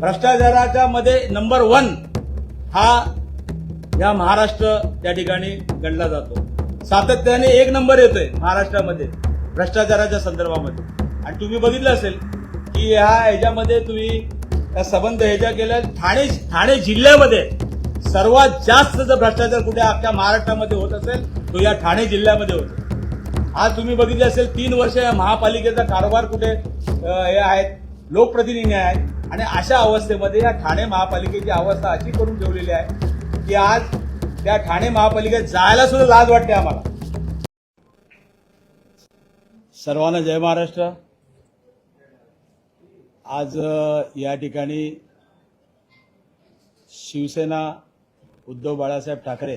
भ्रष्टाचाराच्या मध्ये number one हा या महाराष्ट्र त्या ठिकाणी गणला जातो. सातत्याने एक नंबर येतोय महाराष्ट्रामध्ये भ्रष्टाचाराच्या संदर्भामध्ये. आणि तुम्ही बघितलं असेल की ह्या ह्याच्यामध्ये तुम्ही या संबंध ह्याच्या केल्या ठाणे ठाणे जिल्ह्यामध्ये सर्वात जास्त जर भ्रष्टाचार कुठे अख्ख्या महाराष्ट्रामध्ये होत असेल तो या ठाणे जिल्ह्यामध्ये होतो. आज तुम्ही बघितले असेल तीन वर्ष या महापालिकेचा कारभार कुठे हे आहेत लोकप्रतिनिधी आहेत. आणि अशा अवस्थेमध्ये या ठाणे महापालिकेची अवस्था अशी करून ठेवलेली आहे की आज त्या ठाणे महापालिकेत जायला सुद्धा लाज वाटते आम्हाला. सर्वांना जय महाराष्ट्र. आज या ठिकाणी शिवसेना उद्धव बाळासाहेब ठाकरे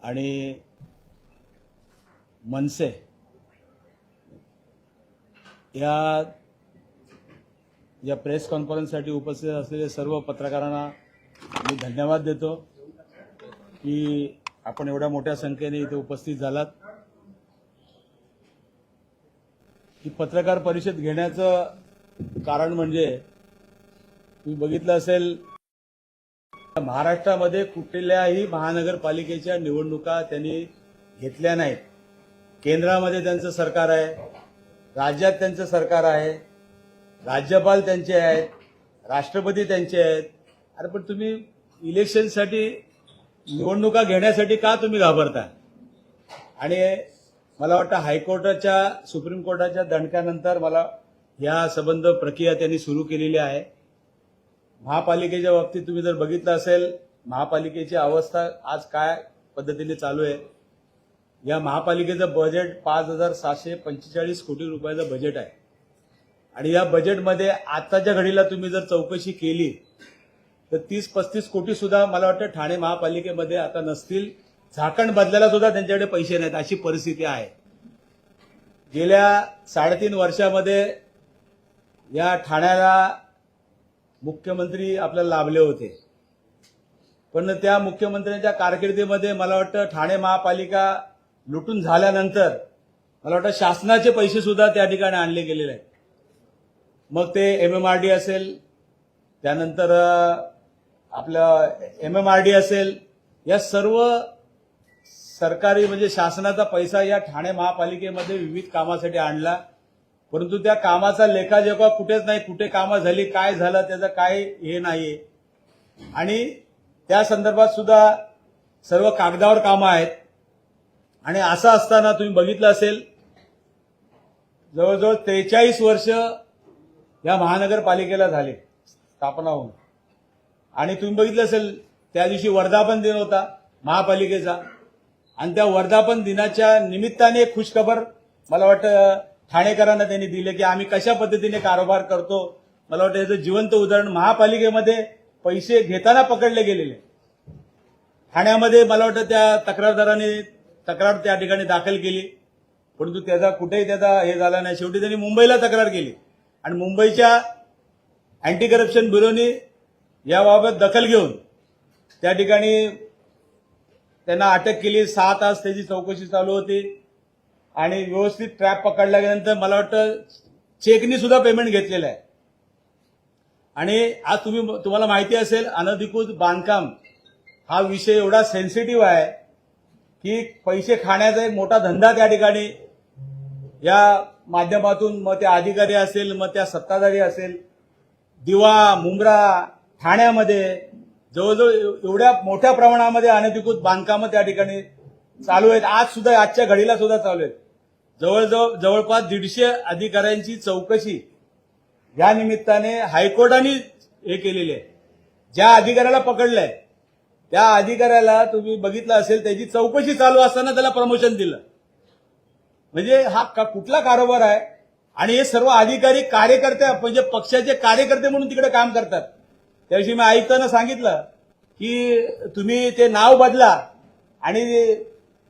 आणि मनसे या या प्रेस कॉन्फरन्ससाठी उपस्थित असलेले सर्व पत्रकारांना मी धन्यवाद देतो की आपण एवढ्या मोठ्या संख्येने इथे उपस्थित झालात. ही पत्रकार परिषद घेण्याचं कारण म्हणजे तुम्ही बघितलं असेल महाराष्ट्रामध्ये कुठल्याही महानगरपालिकेच्या निवडणुका त्यांनी घेतल्या नाहीत. केंद्रामध्ये त्यांचं सरकार आहे राज्यात त्यांचं सरकार आहे. राज्यपाल त्यांचे आहेत राष्ट्रपती त्यांचे आहेत. अरे पण तुम्ही इलेक्शनसाठी निवडणुका घेण्यासाठी का तुम्ही घाबरता? आणि मला वाटतं हायकोर्टाच्या सुप्रीम कोर्टाच्या दणक्यानंतर मला या संबंध प्रक्रिया त्यांनी सुरू केलेली आहे. महापालिकेच्या बाबतीत तुम्ही जर बघितलं असेल महापालिकेची अवस्था आज काय पद्धतीने चालू आहे? या महापालिकेचं बजेट पाच हजार सातशे पंचेचाळीस कोटी रुपयाचं बजेट आहे. आणि या बजेटमध्ये आताच्या घडीला तुम्ही जर चौकशी केली तर तीस पस्तीस कोटी सुद्धा मला वाटतं ठाणे महापालिकेमध्ये आता नसतील. झाकण बदलायला सुद्धा त्यांच्याकडे पैसे नाहीत अशी परिस्थिती आहे. गेल्या साडेतीन वर्षामध्ये या ठाण्याला मुख्यमंत्री आपल्याला लाभले होते. पण त्या मुख्यमंत्र्यांच्या कारकिर्दीमध्ये मला वाटतं ठाणे महापालिका लुटून झाल्यानंतर मला वाटतं शासनाचे पैसे सुद्धा त्या ठिकाणी आणले गेलेले आहेत. मग ते एम एम आर डी असेल. त्यानंतर आपलं एम एम आर डी असेल. या सर्व सरकारी म्हणजे शासनाचा पैसा या ठाणे महापालिकेमध्ये विविध कामासाठी आणला. परंतु त्या कामाचा लेखाजोखा कुठेच नाही कुठे कामं झाली काय झालं त्याचं काय हे नाहीये. आणि त्या संदर्भात सुद्धा सर्व कागदावर कामं आहेत. आणि असं असताना तुम्ही बघितलं असेल जवळजवळ त्रेचाळीस वर्ष या महानगरपालिकेला झाले स्थापना होऊन आणि तुम्ही बघितलं असेल त्या दिवशी वर्धापन दिन होता महापालिकेचा. आणि त्या वर्धापन दिनाच्या निमित्ताने एक खुशखबर मला वाटतं ठाणेकरांना त्यांनी दिले की आम्ही कशा पद्धतीने कारभार करतो. मला वाटतं याचं जिवंत उदाहरण महापालिकेमध्ये पैसे घेताना पकडले गेलेले. ठाण्यामध्ये मला वाटतं त्या तक्रारदाराने तक्रार त्या ठिकाणी दाखल केली. परंतु त्याचा कुठेही त्याचा हे झाला नाही. शेवटी त्यांनी मुंबईला तक्रार केली. आणि मुंबईच्या अँटी करप्शन ब्युरोनी याबाबत दखल घेऊन त्या ठिकाणी त्यांना अटक केली. सहा तास त्याची चौकशी चालू होती आणि व्यवस्थित ट्रॅप पकडल्यानंतर मला वाटतं चेकनी सुद्धा पेमेंट घेतलेलं आहे. आणि आज तुम्ही तुम्हाला माहिती असेल अनधिकृत बांधकाम हा विषय एवढा सेन्सिटिव्ह आहे की पैसे खाण्याचा एक मोठा धंदा त्या ठिकाणी या माध्यमातून मग त्या अधिकारी असेल मग त्या सत्ताधारी असेल दिवा मुंब्रा ठाण्यामध्ये जवळजवळ एवढ्या मोठ्या प्रमाणामध्ये अनधिकृत बांधकामं त्या ठिकाणी चालू आहेत. आज सुद्धा आजच्या घडीला सुद्धा चालू आहेत. जवळजवळ जवळपास दीडशे अधिकाऱ्यांची चौकशी या निमित्ताने हायकोर्टाने हे केलेली आहे. ज्या अधिकाऱ्याला पकडलंय त्या अधिकाऱ्याला तुम्ही बघितलं असेल त्याची चौकशी चालू असताना त्याला प्रमोशन दिलं. म्हणजे हा का- कुठला कारोबार आहे? आणि हे सर्व अधिकारी कार्यकर्ते म्हणजे पक्षाचे कार्यकर्ते म्हणून तिकडे काम करतात. त्याविषयी मी आयुक्तांना सांगितलं की तुम्ही ते नाव बदला आणि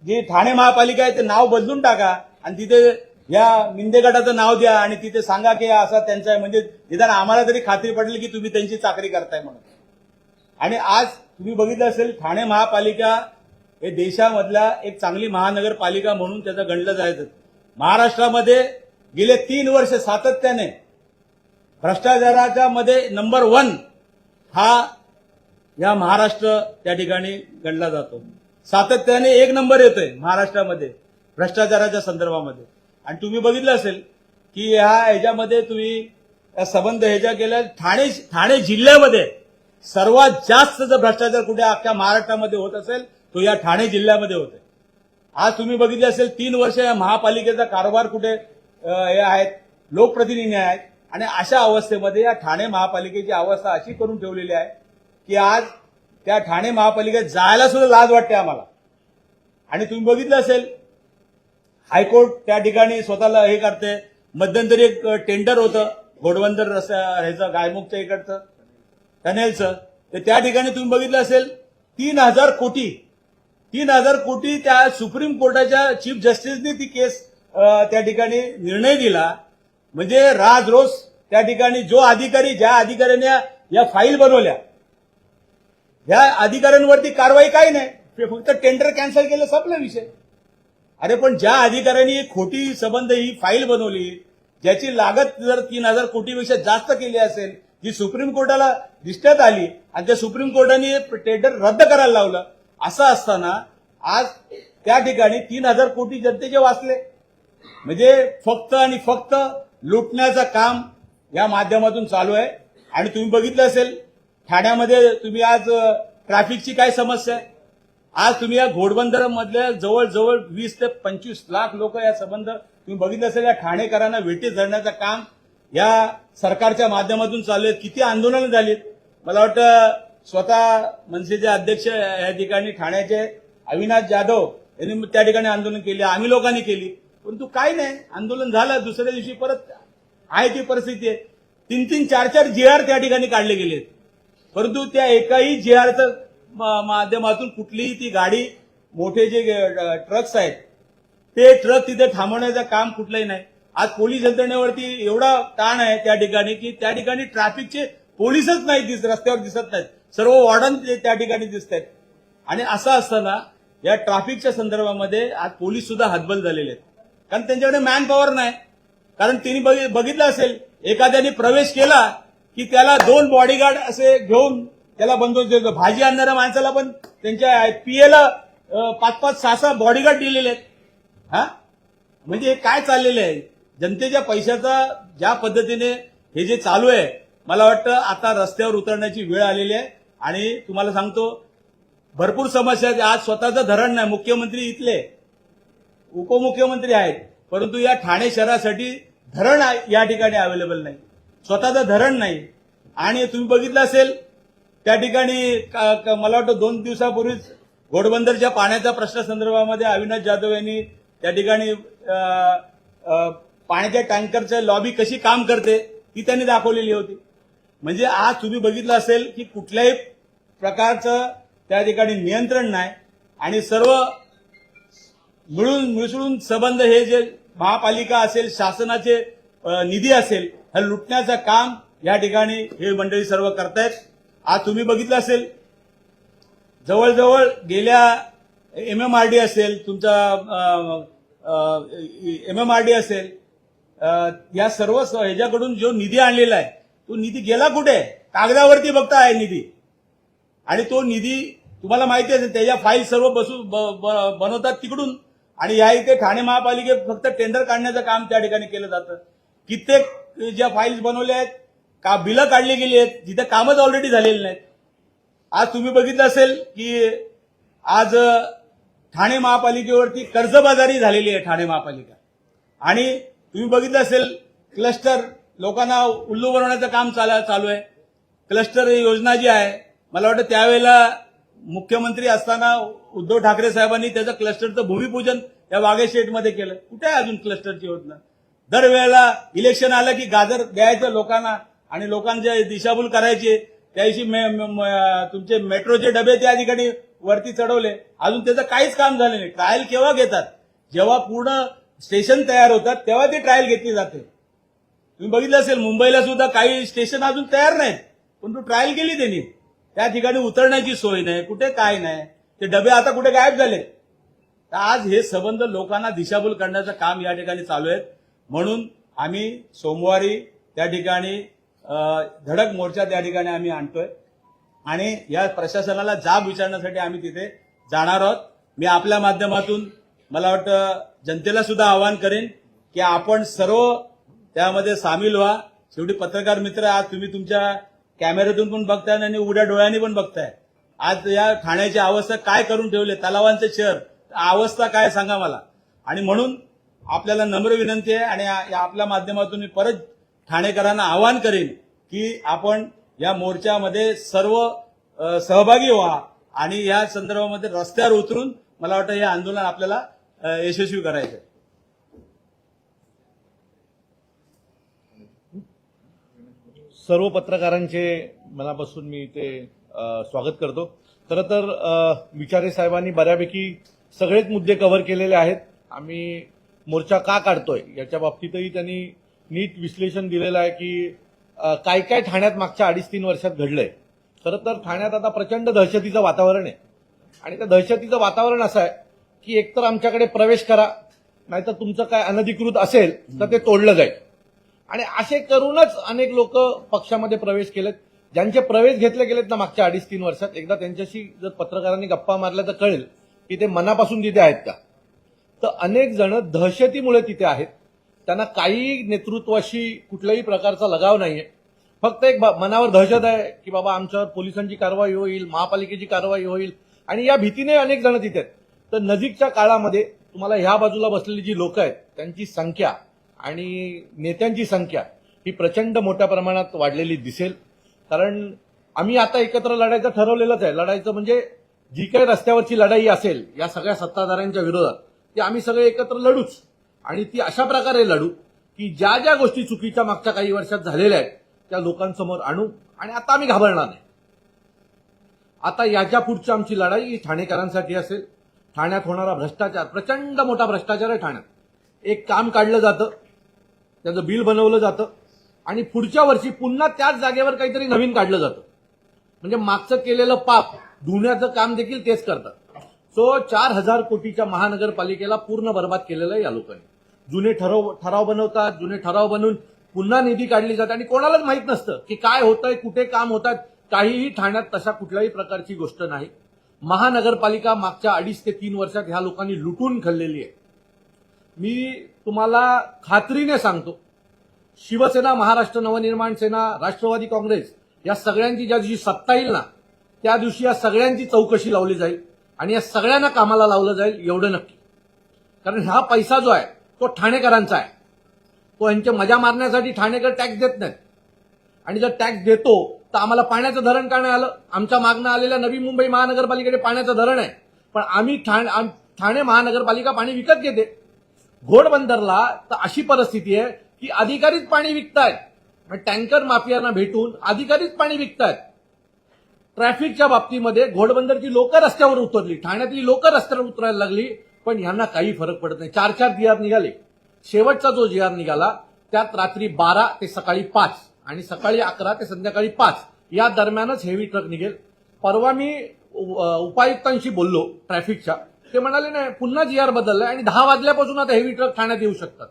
जे ठाणे महापालिका आहे ते नाव बदलून टाका आणि तिथे या मिंदे गटाचं नाव द्या आणि तिथे सांगा की असा त्यांचा आहे. म्हणजे निदान आम्हाला तरी खात्री पडली की तुम्ही त्यांची चाकरी करताय म्हणून. आणि आज तुम्ही बघितलं असेल ठाणे महापालिका हे देशामधल्या एक चांगली महानगरपालिका म्हणून त्याचं गणलं जायचं. महाराष्ट्रामध्ये गेले तीन वर्ष सातत्याने भ्रष्टाचाराच्या मध्ये नंबर वन हा या महाराष्ट्र त्या ठिकाणी गणला जातो. सातत्याने एक नंबर येतोय महाराष्ट्रामध्ये भ्रष्टाचाराच्या संदर्भामध्ये. आणि तुम्ही बघितलं असेल की ह्या ह्याच्यामध्ये तुम्ही या संबंध ह्याच्या केल्या ठाणे ठाणे जिल्ह्यामध्ये सर्वात जास्त जर भ्रष्टाचार कुठे अख्ख्या महाराष्ट्रामध्ये होत असेल तो या ठाणे जिल्ह्यामध्ये होते. आज तुम्ही बघितले असेल तीन वर्ष या महापालिकेचा कारभार कुठे हे आहेत लोकप्रतिनिधी आहेत. आणि अशा अवस्थेमध्ये या ठाणे महापालिकेची अवस्था अशी करून ठेवलेली आहे की आज त्या ठाणे महापालिकेत जायला सुद्धा लाज वाटते आम्हाला. आणि तुम्ही बघितलं असेल हायकोर्ट त्या ठिकाणी स्वतःला हे करते. मध्यंतरी एक टेंडर होतं घोडबंदर रस्त्या ह्याचं गायमुखच्या इकडचं टनेलचं. तर त्या ठिकाणी तुम्ही बघितलं असेल तीन हजार कोटी तीन हजार कोटी त्या सुप्रीम कोर्टाच्या चीफ जस्टिसने ती केस त्या ठिकाणी निर्णय दिला. म्हणजे राज रोज त्या ठिकाणी जो अधिकारी ज्या अधिकाऱ्याने या- फाईल बनवल्या ह्या अधिकाऱ्यांवरती कारवाई काही नाही. फक्त टेंडर कॅन्सल केलं संपला विषय. अरे पण ज्या अधिकाऱ्यांनी खोटी संबंध ही फाईल बनवली ज्याची लागत जर तीन हजार कोटीपेक्षा जास्त केली असेल जी सुप्रीम कोर्टाला दिसण्यात आली आणि त्या सुप्रीम कोर्टाने टेंडर रद्द करायला लावलं असं असताना आज त्या ठिकाणी तीन हजार कोटी जनतेचे वाचले. म्हणजे फक्त आणि फक्त लुटण्याचं काम या माध्यमातून चालू आहे. आणि तुम्ही बघितलं असेल ठाण्यामध्ये तुम्ही आज ट्रॅफिकची काय समस्या आहे? आज तुम्ही या घोडबंदरमधल्या जवळजवळ वीस ते पंचवीस लाख लोक या संबंध तुम्ही बघितलं असेल या ठाणेकरांना वेटी धरण्याचं काम या सरकारच्या माध्यमातून चालू आहे. किती आंदोलनं झालीत? मला वाटतं स्वतः मनसेचे अध्यक्ष या ठिकाणी ठाण्याचे अविनाश जाधव यांनी त्या ठिकाणी आंदोलन केले. आम्ही लोकांनी केली. परंतु काय नाही. आंदोलन झालं. दुसऱ्या दिवशी परत आहे ती परिस्थिती आहे. तीन तीन चार चार जे आर त्या ठिकाणी काढले गेलेत परंतु त्या एकाही जे आरचं माध्यमातून कुठलीही ती गाडी मोठे जे ट्रक्स आहेत ते ट्रक तिथे थांबवण्याचं काम कुठलंही नाही. आज पोलीस यंत्रणेवरती एवढा ताण आहे त्या ठिकाणी की त्या ठिकाणी ट्रॅफिकचे पोलीसच नाही दिस रस्त्यावर दिसत नाहीत. सर्व वॉर्डन त्या ठिकाणी दिसत आहेत आणि असं असताना या ट्रॅफिकच्या संदर्भामध्ये आज पोलीस सुद्धा हतबल झालेले आहेत. कारण त्यांच्याकडे मॅन पॉवर नाही. कारण तिने बघितलं असेल एखाद्याने प्रवेश केला की त्याला दोन बॉडीगार्ड असे घेऊन त्याला बंदोबस्त देतो. भाजी आणणाऱ्या माणसाला पण त्यांच्या पीएला पाच पाच सहा सहा बॉडीगार्ड दिलेले आहेत. हा? म्हणजे हे काय चाललेलं आहे? जनतेच्या पैशाचा ज्या पद्धतीने हे जे चालू आहे मला वाटतं आता रस्त्यावर उतरण्याची वेळ आलेली आहे. आणि तुम्हाला सांगतो भरपूर समस्या आहेत. आज स्वतःचं धरण नाही. मुख्यमंत्री इथले. उपमुख्यमंत्री आहेत. परंतु या ठाणे शहरासाठी धरण या ठिकाणी अवेलेबल नाही. स्वतःचं धरण नाही. आणि तुम्ही बघितलं असेल त्या ठिकाणी का- मला वाटतं दोन दिवसापूर्वीच घोडबंदरच्या पाण्याच्या प्रश्न संदर्भामध्ये अविनाश जाधव यांनी त्या ठिकाणी पाण्याच्या टँकरच्या लॉबी कशी काम करते ती त्यांनी दाखवलेली होती. म्हणजे आज तुम्ही बघितलं असेल की कुठल्याही प्रकारचं त्या ठिकाणी नियंत्रण नाही आणि सर्व मिळून मिसळून संबंध हे जे महापालिका असेल शासनाचे निधी असेल हे लुटण्याचं काम या ठिकाणी हे मंडळी सर्व करतायत. आज तुम्ही बघितलं असेल जवळजवळ गेल्या एम एम आर डी असेल तुमचा एम एम आर डी असेल या सर्व ह्याच्याकडून जो निधी आणलेला आहे तो निधी गेला कुठे? कागदावरती बघता आहे निधी. आणि तो निधी तुम्हाला माहिती असेल त्याच्या फाईल सर्व बसू ब- ब- बनवतात तिकडून. आणि या इथे ठाणे महापालिकेत फक्त टेंडर काढण्याचं काम त्या ठिकाणी केलं जातं. कित्येक ज्या फाईल्स बनवल्या आहेत का बिलं काढली गेली आहेत जिथे कामच ऑलरेडी झालेली नाहीत. आज तुम्ही बघितलं असेल की आज ठाणे महापालिकेवरती कर्जबाजारी झालेली आहे ठाणे महापालिका. आणि तुम्ही बघितलं असेल क्लस्टर लोकांना उल्लू बनवण्याचं काम चाल- चालू आहे. क्लस्टर योजना जी आहे मला वाटतं त्यावेळेला मुख्यमंत्री असताना उद्धव ठाकरे साहेबांनी त्याचं क्लस्टरचं भूमिपूजन या वाघेशेटमध्ये केलं. कुठे आहे अजून क्लस्टरची योजना? दरवेळेला इलेक्शन आलं की गाजर द्यायचं लोकांना आणि लोकांचे दिशाभूल करायची. त्या मे- तुमचे मेट्रोचे डबे त्या ठिकाणी वरती चढवले. अजून त्याचं काहीच काम झालं नाही. ट्रायल केव्हा घेतात? जेव्हा पूर्ण स्टेशन तयार होतात तेव्हा ती ट्रायल घेतली जाते. तुम्ही बघितलं असेल मुंबईला सुद्धा काही स्टेशन अजून तयार नाहीत. पण तू ट्रायल केली त्यांनी. त्या ठिकाणी उतरण्याची सोय नाही कुठे काय नाही. ते डबे आता कुठे गायब झाले तर आज हे संबंध लोकांना दिशाभूल करण्याचं काम या ठिकाणी चालू आहे म्हणून आम्ही सोमवारी त्या ठिकाणी धडक मोर्चा त्या ठिकाणी आम्ही आणतोय. आणि या प्रशासनाला जाब विचारण्यासाठी आम्ही तिथे जाणार आहोत. मी आपल्या माध्यमातून मला वाटतं जनतेला सुद्धा आवाहन करेन की आपण सर्व त्यामध्ये सामील व्हा. शेवटी पत्रकार मित्र आज तुम्ही तुमच्या कॅमेऱ्यातून पण बघताय आणि उघड्या डोळ्यांनी पण बघताय. आज या ठाण्याची अवस्था काय करून ठेवले? तलावांचे शहर अवस्था काय सांगा मला? आणि म्हणून आपल्याला नम्र विनंती आहे आणि या या आपल्या माध्यमातून मी परत ठाणेकरांना आवाहन करेन की आपण या मोर्चामध्ये सर्व सहभागी व्हा आणि या संदर्भामध्ये रस्त्यावर उतरून मला वाटतं हे आंदोलन आपल्याला यशस्वी करायचं सर्व पत्रकारांचे मनापासून मी ते स्वागत करतो. खरं तर विचारे साहेबांनी बऱ्यापैकी सगळेच मुद्दे कव्हर केलेले आहेत. आम्ही मोर्चा का काढतोय याच्या बाबतीतही त्यांनी नीट विश्लेषण दिलेलं आहे की काय काय ठाण्यात मागच्या अडीच तीन वर्षात घडलंय. खरं तर ठाण्यात आता प्रचंड दहशतीचं वातावरण आहे. आणि त्या दहशतीचं वातावरण असं आहे की एकतर आमच्याकडे प्रवेश करा नाहीतर तुमचं काय अनधिकृत असेल तर ते तोडलं जाईल. आणि असे करूनच अनेक लोक पक्षामध्ये प्रवेश केलेत. ज्यांचे प्रवेश घेतले गेलेत ना मागच्या अडीच तीन वर्षात एकदा त्यांच्याशी जर पत्रकारांनी गप्पा मारल्या तर कळेल की ते मनापासून तिथे आहेत का. तर अनेक जण दहशतीमुळे तिथे आहेत. त्यांना काही नेतृत्वाशी कुठल्याही प्रकारचा लगाव नाहीये. फक्त एक बा- मनावर दहशत आहे की बाबा आमच्यावर पोलिसांची कारवाई होईल महापालिकेची कारवाई होईल. आणि या भीतीने अनेक जण तिथे आहेत. तर नजीकच्या काळामध्ये तुम्हाला ह्या बाजूला बसलेली जी लोक आहेत त्यांची संख्या आणि नेत्यांची संख्या ही प्रचंड मोठ्या प्रमाणात वाढलेली दिसेल. कारण आम्ही आता एकत्र लढायचं ठरवलेलंच आहे. लढायचं म्हणजे जी काही रस्त्यावरची लढाई असेल या सगळ्या सत्ताधाऱ्यांच्या विरोधात ती आम्ही सगळे एकत्र लढूच. आणि ती अशा प्रकारे लढू की ज्या ज्या गोष्टी चुकीच्या मागच्या काही वर्षात झालेल्या आहेत त्या लोकांसमोर आणू आणि आता आम्ही घाबरणार नाही. आता याच्या पुढची आमची लढाई ही ठाणेकरांसाठी असेल ठाण्यात होणारा भ्रष्टाचार प्रचंड मोठा भ्रष्टाचार आहे ठाण्यात. एक काम काढलं जातं त्याचं बिल बनवलं जातं. आणि पुढच्या वर्षी पुन्हा त्याच जागेवर काहीतरी नवीन काढलं जातं. म्हणजे मागचं केलेलं पाप धुण्याचं काम देखील तेच करतात. सो चार हजार कोटीच्या महानगरपालिकेला पूर्ण बर्बाद केलेलं आहे या लोकांनी. जुने ठराव ठराव बनवतात जुने ठराव बनवून पुन्हा निधी काढली जाते. आणि कोणालाच माहीत नसतं की काय होतंय कुठे काम होतात. काहीही ठाण्यात तशा कुठल्याही प्रकारची गोष्ट नाही. महानगरपालिका मागच्या अडीच ते तीन वर्षात ह्या लोकांनी लुटून खाल्लेली आहे. मी तुम्हाला खात्रीने सांगतो. शिवसेना महाराष्ट्र नवनिर्माण सेना राष्ट्रवादी काँग्रेस या सगळ्यांची ज्या दिवशी सत्ता येईल ना त्या दिवशी या सगळ्यांची चौकशी लावली जाईल आणि या सगळ्यांना कामाला लावलं जाईल एवढं नक्की. कारण हा पैसा जो आहे तो ठाणेकरांचा आहे. तो यांच्या मजा मारण्यासाठी ठाणेकर टॅक्स देत नाहीत. आणि जर टॅक्स देतो तर आम्हाला पाण्याचं धरण का नाही आलं? आमच्या मागणं आलेल्या नवी मुंबई महानगरपालिकेकडे पाण्याचं धरण आहे. पण आम्ही ठाणे आम- ठाणे महानगरपालिका पाणी विकत घेते. घोडबंदरला तर अशी परिस्थिती आहे की अधिकारीच पाणी विकतायत. म्हणजे टँकर माफियांना भेटून अधिकारीच पाणी विकतायत. ट्रॅफिकच्या बाबतीमध्ये घोडबंदरची लोक रस्त्यावर उतरली. ठाण्यातली लोक रस्त्यावर उतरायला लागली पण यांना काही फरक पडत नाही. चार चार जीआर निघाले. शेवटचा जो जीआर निघाला त्यात रात्री बारा ते सकाळी पाच आणि सकाळी अकरा ते संध्याकाळी पाच या दरम्यानच हेवी ट्रक निघेल. परवा मी उपायुक्तांशी बोललो ट्रॅफिकच्या ते म्हणाले नाही पुन्हा जी आर बदललाय आणि दहा वाजल्यापासून आता हेवी ट्रक ठाण्यात येऊ शकतात.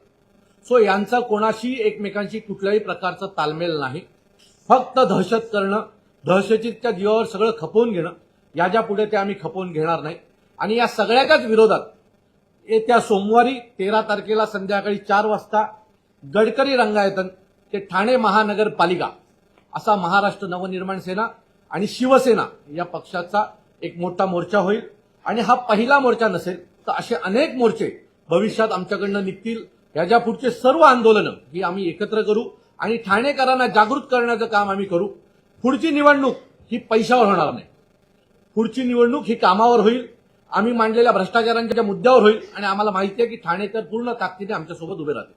सो यांचा कोणाशी एकमेकांशी कुठल्याही प्रकारचं तालमेल नाही. फक्त दहशत करणं दहशतीच्या जीवावर सगळं खपवून घेणं याच्यापुढे ते आम्ही खपवून घेणार नाही. आणि या सगळ्याच्याच विरोधात येत्या सोमवारी तेरा तारखेला संध्याकाळी चार वाजता गडकरी रंगायतन ते ठाणे महानगरपालिका असा महाराष्ट्र नवनिर्माण सेना आणि शिवसेना या पक्षाचा एक मोठा मोर्चा होईल. आणि हा पहिला मोर्चा नसेल तर असे अनेक मोर्चे भविष्यात आमच्याकडनं निघतील. याच्या पुढचे सर्व आंदोलनं ही आम्ही एकत्र करू आणि ठाणेकरांना जागृत करण्याचं काम आम्ही करू. पुढची निवडणूक ही पैशावर होणार नाही. पुढची निवडणूक ही कामावर होईल. आम्ही मांडलेल्या भ्रष्टाचारांच्या मुद्द्यावर होईल आणि आम्हाला माहिती आहे की ठाणेकर पूर्ण ताकदीने आमच्यासोबत उभे राहतील.